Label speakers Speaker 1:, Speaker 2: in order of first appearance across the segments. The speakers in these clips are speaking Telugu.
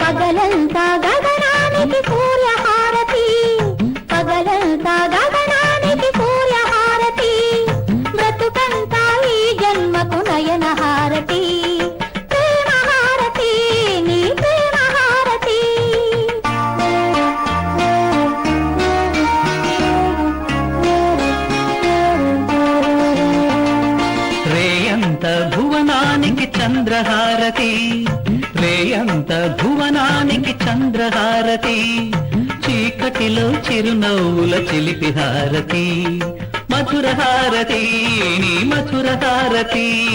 Speaker 1: పగలంతా గగనానికి
Speaker 2: హారతి. చీకటిలో చిరునవ్వుల చిలిపి హారతి. మధుర హారతి నీ మధుర హారతి.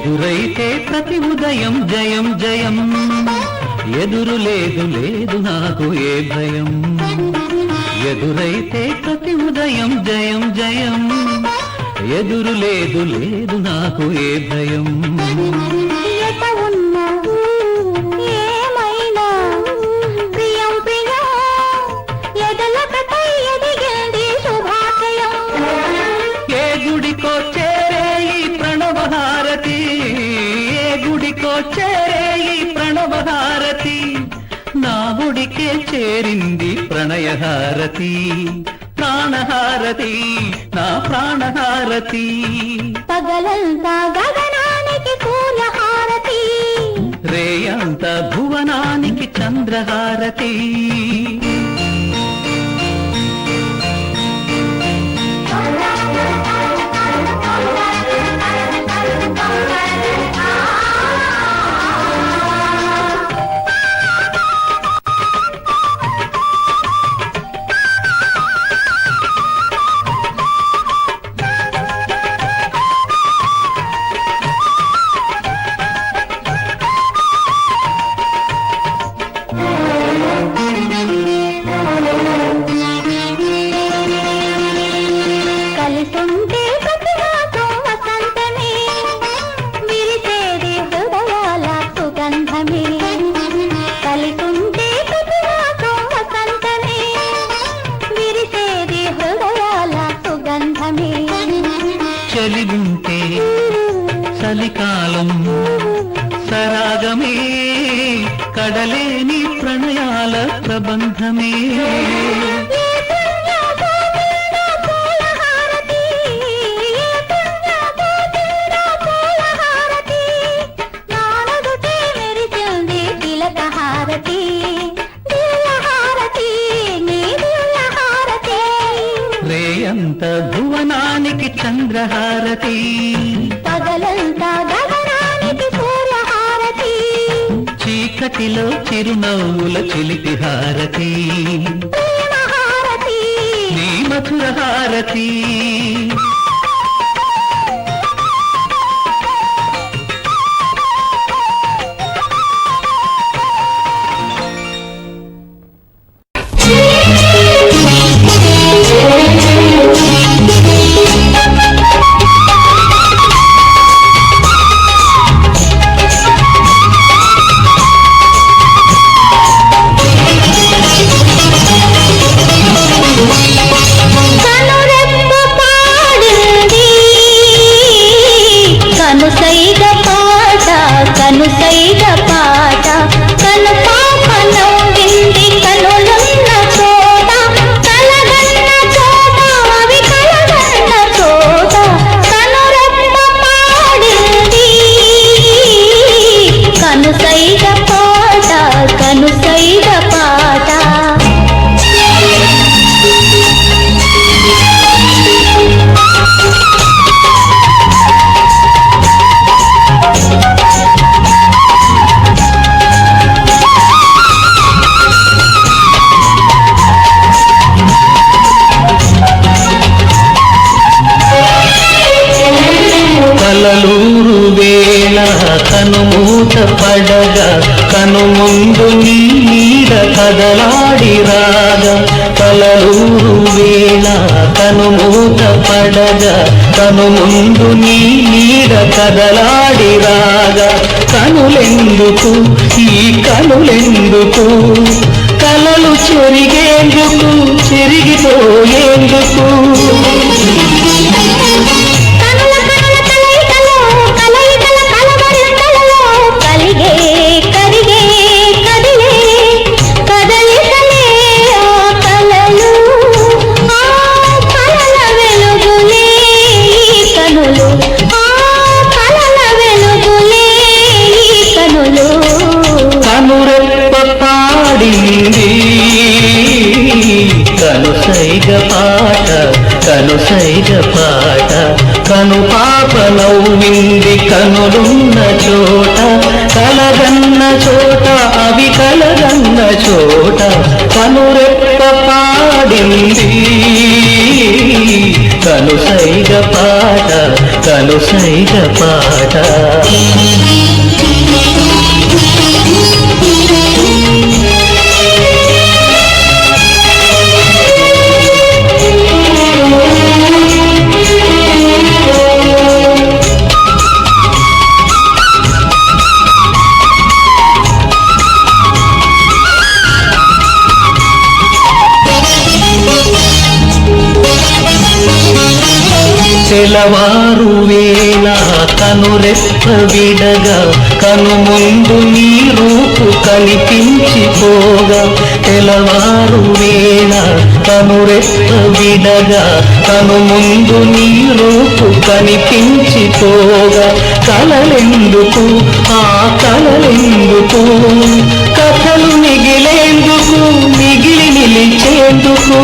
Speaker 2: ఎదురైతే ప్రతి ఉదయం జయం జయం. ఎదురు లేదు లేదు నాకు ఏ భయం. ఎదురైతే ప్రతి ఉదయం జయం జయం. ఎదురు లేదు లేదు నాకు ఏ భయం. గుడికే చేరింది ప్రణయహారతి. ప్రాణహారతి నా ప్రాణహారతి.
Speaker 1: పగలంతా గగనానికి సూర్యహారతి.
Speaker 2: రేయంత భువనానికి చంద్రహారతి. కడలేని ప్రణయాల ప్రబంధమే. రేయంత భువనానికి చంద్రహారతి. చీకటిలో చిరునవ్వుల చిలిపి హారతి. నీ మధుర హారతి. కదలాడిరాగా కనులెందుకు? ఈ కనులెందుకు? కలలు చెరిగేందుకు? చెరిగిపోయేందుకు? కలుసైగ పాట కలుసైగ పాట. సెలవారు వేళ కను రెప్ప విడగా కను ముందు నీ రూపు కనిపించిపోగా. తెలవారు వేళ కను రెప్ప విడగా కను ముందు నీ రూపు కనిపించిపోగా. కలలెందుకు? ఆ కలలెందుకు? కథలు మిగిలేందుకు మిగిలి నిలిచేందుకు.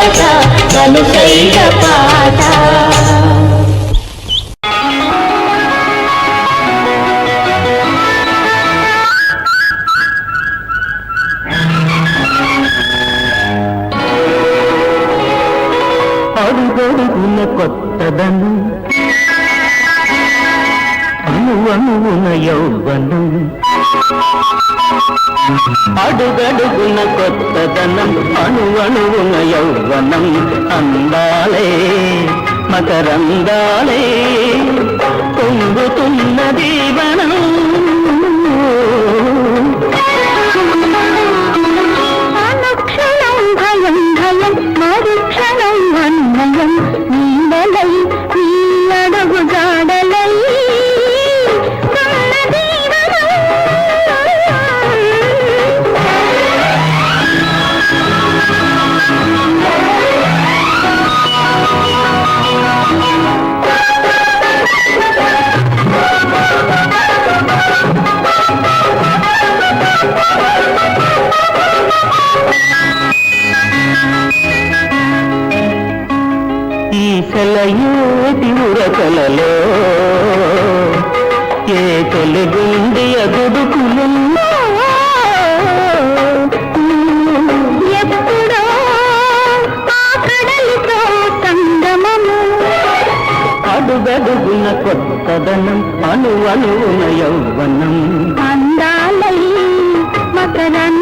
Speaker 1: పాట కనుకైన పాట.
Speaker 2: అందాలే మకరందాలే. ఈసలయేటి ఏ తొలిగుండి అదుడుకులు
Speaker 1: ఎప్పుడో కడలితో సంగమము.
Speaker 2: అడుగడుగున కొత్తదనం అణువణువున యౌవనం.
Speaker 1: అందాలై
Speaker 3: మకరం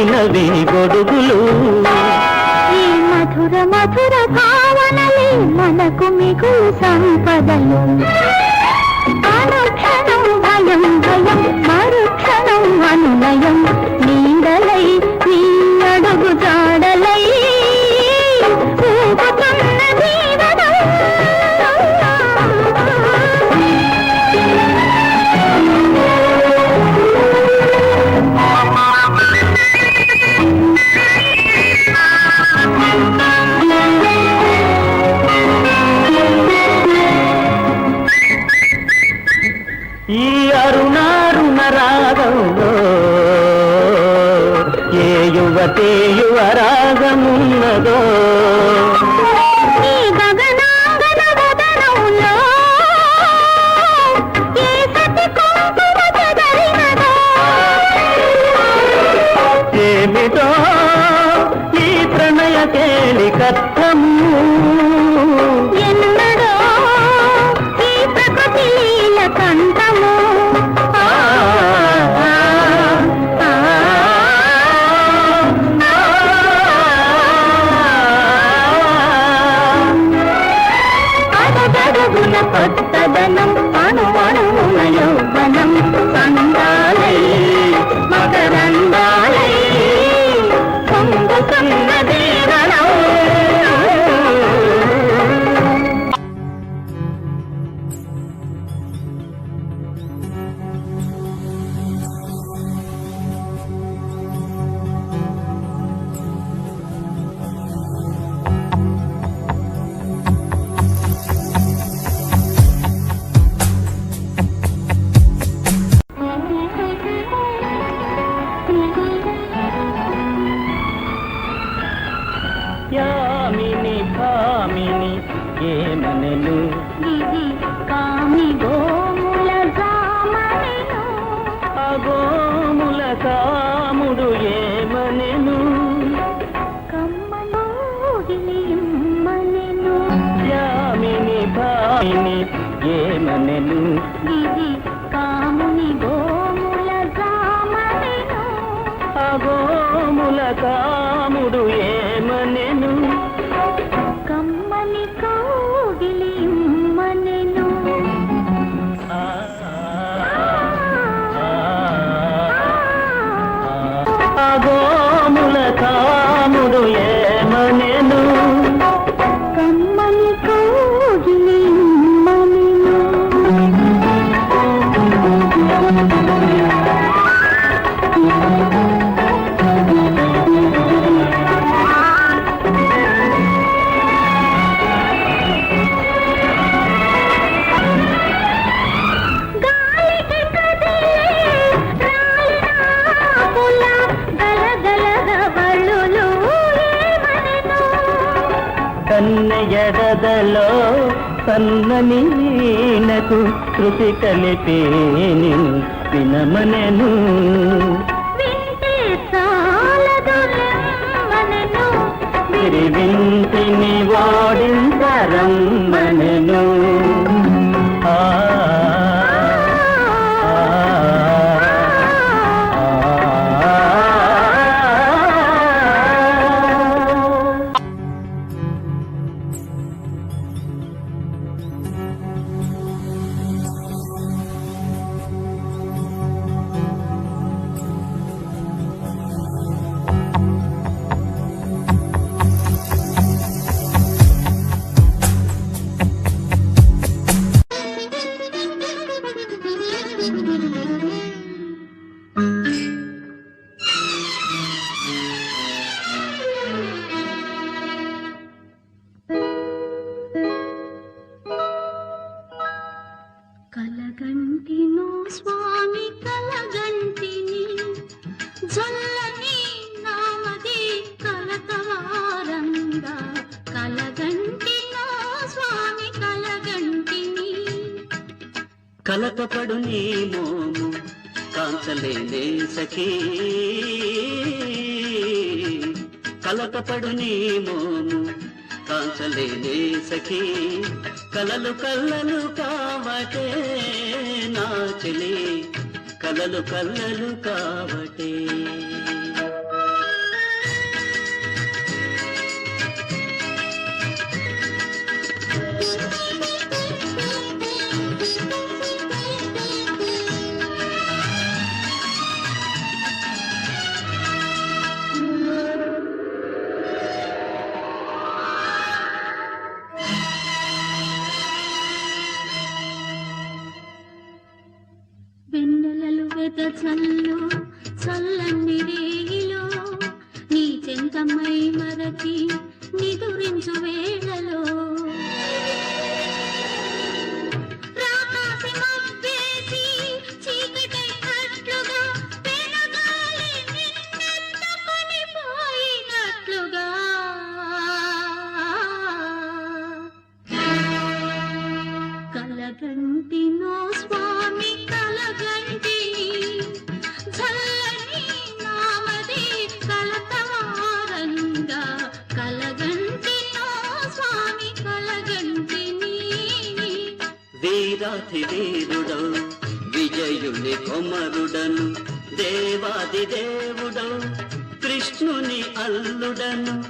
Speaker 3: వినవి గొడుగులు.
Speaker 1: ఈ మధుర మధుర భావనలే మనకు మిగులు సంపదలు.
Speaker 3: ఏమనెను?
Speaker 1: ఇది కాముని గోముల కామనెను
Speaker 3: అగోముల కాముడు ఏ నీనకు శృతి కలిపే
Speaker 1: నిన్ను వినమనెను వింటిని వాడిందరమ్మనెను Thank you.
Speaker 3: కలతపడు నీ మోము. కాంచలేనే సఖీ కలలు కల్లలు కావటే నా చెలి. కలలు కల్లలు కావటే.
Speaker 1: భారత వెదజల్లు చల్లని రేగిలో నీ చెంతమై మరచి నిదురించు వేళలో
Speaker 3: వీరాధి వీరుడౌ విజయుని కొమరుడను దేవాది దేవుడౌ కృష్ణుని అల్లుడను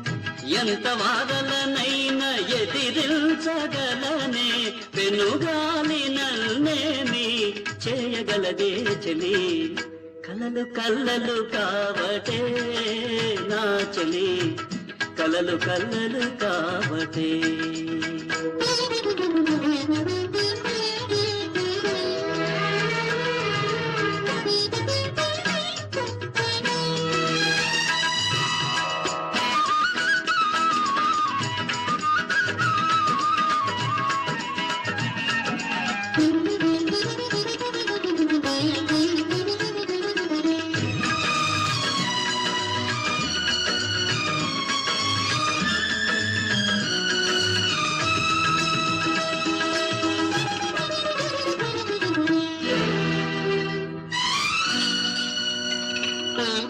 Speaker 3: ఎంత వాదలనైన ఎదిరించగలనే పెనుగాలి నల్నేమి చేయగలదే చలి. కలలు కల్లలు కావటే నా చలి. కలలు కల్లలు కావటే.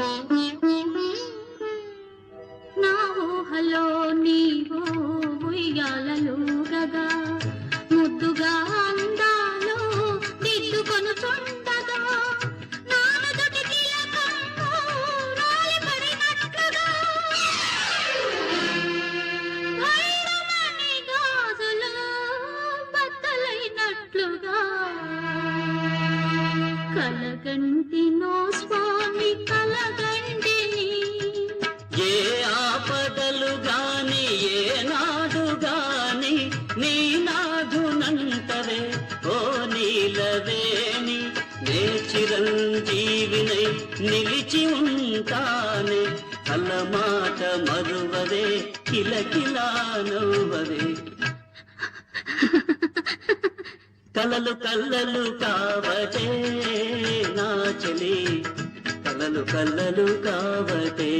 Speaker 1: నా
Speaker 3: నిలిచి ఉంటానే కల మాట మరువదే కిలకిలా నవ్వవే కలలు కల్లలు కావటే నా చెలి కలలు కల్లలు కావటే